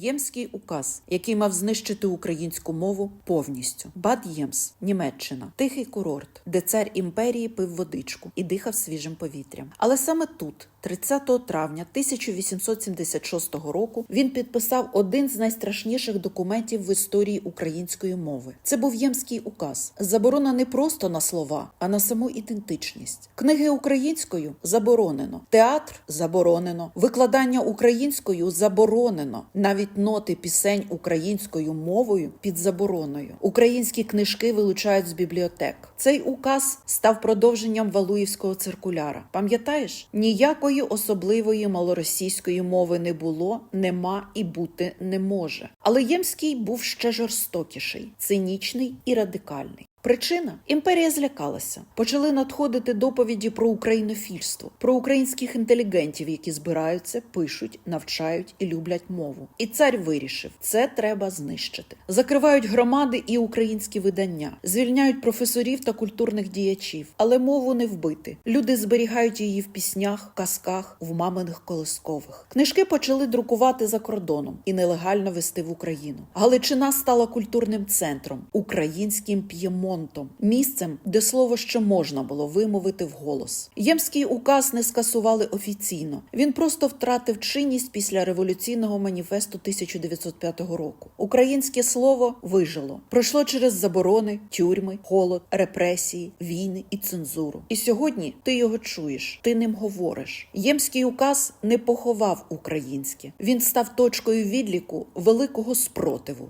Ємський указ, який мав знищити українську мову повністю. Бад Ємс, Німеччина, тихий курорт, де цар імперії пив водичку і дихав свіжим повітрям. Але саме тут, 30 травня 1876 року, він підписав один з найстрашніших документів в історії української мови. Це був Ємський указ. Заборона не просто на слова, а на саму ідентичність. Книги українською заборонено, театр заборонено, викладання українською заборонено. Навіть ноти пісень українською мовою під забороною. Українські книжки вилучають з бібліотек. Цей указ став продовженням Валуївського циркуляра. Пам'ятаєш, ніякої особливої малоросійської мови не було, нема і бути не може. Але Ємський був ще жорстокіший, цинічний і радикальний. Причина імперія злякалася. Почали надходити доповіді про українофільство, про українських інтелігентів, які збираються, пишуть, навчають і люблять мову. І цар вирішив, це треба знищити. Закривають громади і українські видання, звільняють професорів та культурних діячів, але мову не вбити. Люди зберігають її в піснях, казках, в маминих колискових. Книжки почали друкувати за кордоном і нелегально вести в Україну. Галичина стала культурним центром, українським п'ємонтом, місцем, де слово ще можна було вимовити вголос. Ємський указ не скасували офіційно. Він просто втратив чинність після революційного маніфесту 1905 року. Українське слово вижило, пройшло через заборони, тюрми, холод, репресії, війни і цензуру. І сьогодні ти його чуєш, ти ним говориш. Ємський указ не поховав українське. Він став точкою відліку великого спротиву,